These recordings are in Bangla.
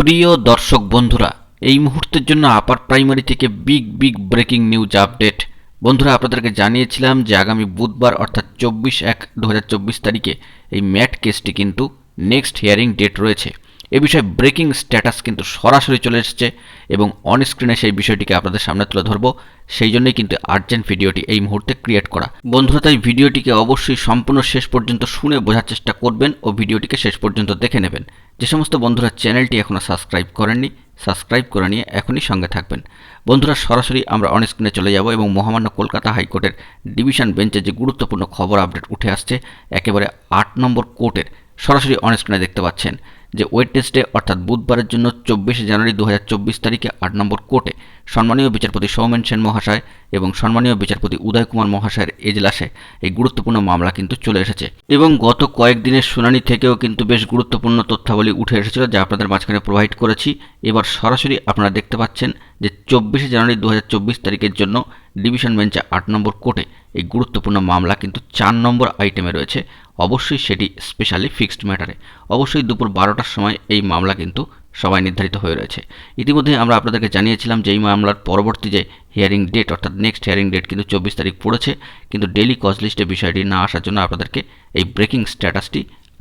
প্রিয় দর্শক বন্ধুরা, এই মুহূর্তের জন্য আপার প্রাইমারি থেকে big big breaking news update বন্ধুরা, আপনাদেরকে জানিয়েছিলাম যে আগামী বুধবার অর্থাৎ চব্বিশ এক দু তারিখে এই ম্যাট কেসটি কিন্তু নেক্সট হিয়ারিং ডেট রয়েছে। এ বিষয়ে ব্রেকিং স্ট্যাটাস কিন্তু সরাসরি চলে এসেছে এবং অন স্ক্রিনে সেই বিষয়টিকে আপনাদের সামনে তুলে ধরবো। সেই জন্যই কিন্তু আর্জেন্ট ভিডিওটি এই মুহূর্তে ক্রিয়েট করা। বন্ধুরা, তাই ভিডিওটিকে অবশ্যই সম্পূর্ণ শেষ পর্যন্ত শুনে বোঝার চেষ্টা করবেন ও ভিডিওটিকে শেষ পর্যন্ত দেখে নেবেন। যে সমস্ত বন্ধুরা চ্যানেলটি এখনও সাবস্ক্রাইব করেননি সাবস্ক্রাইব করে নিয়ে এখনই সঙ্গে থাকবেন। বন্ধুরা, সরাসরি আমরা অন স্ক্রিনে চলে যাব এবং মহামান্য কলকাতা হাইকোর্টের ডিভিশন বেঞ্চে যে গুরুত্বপূর্ণ খবর আপডেট উঠে আসছে, একেবারে আট নম্বর কোর্টের সরাসরি অন স্ক্রিনে দেখতে পাচ্ছেন। যে ওয়েডনেসডে অর্থাৎ বুধবারের জন্য চব্বিশে জানুয়ারি দু হাজার চব্বিশ তারিখে আট নম্বর কোর্টে সম্মানীয় বিচারপতি সৌমেন সেন মহাশয় এবং সম্মানীয় বিচারপতি উদয় কুমার মহাশয়ের এজলাসে এই গুরুত্বপূর্ণ মামলা কিন্তু চলে এসেছে। এবং গত কয়েকদিনের শুনানি থেকেও কিন্তু বেশ গুরুত্বপূর্ণ তথ্যাবলী উঠে এসেছিল যা আপনাদের মাঝখানে প্রোভাইড করেছি। এবার সরাসরি আপনারা দেখতে পাচ্ছেন যে চব্বিশে জানুয়ারি দু হাজার চব্বিশ তারিখের জন্য ডিভিশন বেঞ্চে আট নম্বর কোর্টে এই গুরুত্বপূর্ণ মামলা কিন্তু চার নম্বর আইটেমে রয়েছে। অবশ্যই সেটি স্পেশালি ফিক্সড ম্যাটারে অবশ্যই দুপুর বারোটার সময় এই মামলা কিন্তু সবাই নির্ধারিত হয়ে রয়েছে। ইতিমধ্যে আমরা আপনাদেরকে জানিয়েছিলাম যে এই মামলার পরবর্তী যে হিয়ারিং ডেট অর্থাৎ নেক্সট হিয়ারিং ডেট কিন্তু চব্বিশ তারিখ পড়েছে। কিন্তু ডেলি কজ লিস্টে বিষয়টি না আসার জন্য আপনাদেরকে এই ব্রেকিং স্ট্যাটাসটি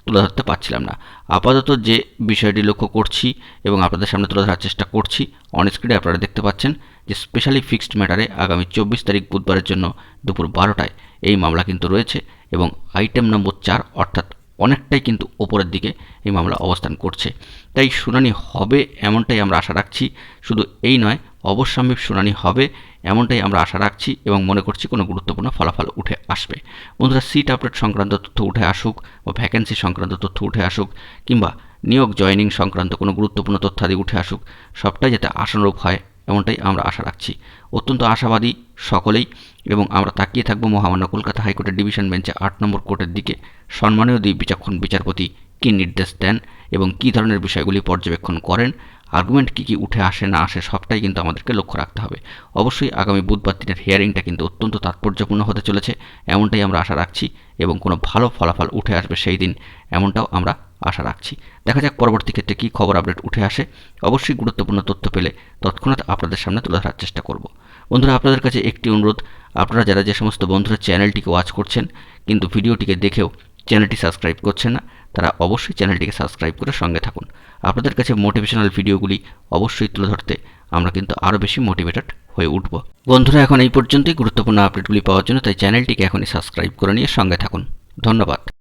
তুলে ধরতে পারছিলাম না। আপাতত যে বিষয়টি লক্ষ্য করছি এবং আপনাদের সামনে তুলে ধরার চেষ্টা করছি অনস্ক্রিনে আপনারা দেখতে পাচ্ছেন যে স্পেশালি ফিক্সড ম্যাটারে আগামী চব্বিশ তারিখ বুধবারের জন্য দুপুর বারোটায় এই মামলা কিন্তু রয়েছে এবং আইটেম নম্বর চার অর্থাৎ অনেকটাই কিন্তু ওপরের দিকে এই মামলা অবস্থান করছে। তাই শুনানি হবে এমনটাই আমরা আশা রাখছি। শুধু এই নয় অবশ্যম্ভাবী শুনানি হবে, এমনটাই আমরা আশা রাখছি এবং মনে করছি কোনো গুরুত্বপূর্ণ ফলাফল উঠে আসবে। বন্ধুরা সিট আপডেট সংক্রান্ত তথ্য উঠে আসুক বা ভ্যাকেন্সি সংক্রান্ত তথ্য উঠে আসুক কিংবা নিয়োগ জয়নিং সংক্রান্ত কোনো গুরুত্বপূর্ণ তথ্যাদি উঠে আসুক, সবটাই যাতে আশানুরূপ হয়, এমনটাই আমরা আশা রাখছি। অত্যন্ত আশাবাদী সকলেই এবং আমরা তাকিয়ে থাকব মহামান্য কলকাতা হাইকোর্টের ডিভিশন বেঞ্চে আট নম্বর কোর্টের দিকে। সম্মানীয় দুই বিচক্ষণ বিচারপতি কী নির্দেশ দেন এবং কী ধরনের বিষয়গুলি পর্যবেক্ষণ করেন? আর্গুমেন্ট কী কী উঠে আসে না আসে সবটাই কিন্তু আমাদেরকে লক্ষ্য রাখতে হবে। অবশ্যই আগামী বুধবার দিনের হিয়ারিংটা কিন্তু অত্যন্ত তাৎপর্যপূর্ণ হতে চলেছে, এমনটাই আমরা আশা রাখছি এবং কোনো ভালো ফলাফল উঠে আসবে সেই দিন, এমনটাও আমরা আশা রাখছি। দেখা যাক পরবর্তী ক্ষেত্রে কী খবর আপডেট উঠে আসে। অবশ্যই গুরুত্বপূর্ণ তথ্য পেলে তৎক্ষণাৎ আপনাদের সামনে তুলে ধরার চেষ্টা করব। বন্ধুরা, আপনাদের কাছে একটি অনুরোধ। আপনারা যারা যে সমস্ত বন্ধুরা চ্যানেলটিকে ওয়াচ করছেন, কিন্তু ভিডিওটিকে দেখেও চ্যানেলটি সাবস্ক্রাইব করছেন না, তারা অবশ্যই চ্যানেলটিকে সাবস্ক্রাইব করে সঙ্গে থাকুন। আপনাদের কাছে মোটিভেশনাল ভিডিওগুলি অবশ্যই তুলে ধরতে আমরা কিন্তু আরও বেশি মোটিভেটেড হয়ে উঠব। বন্ধুরা, এখন এই পর্যন্তই। গুরুত্বপূর্ণ আপডেটগুলি পাওয়ার জন্য তাই চ্যানেলটিকে এখনই সাবস্ক্রাইব করে নিয়ে সঙ্গে থাকুন। ধন্যবাদ।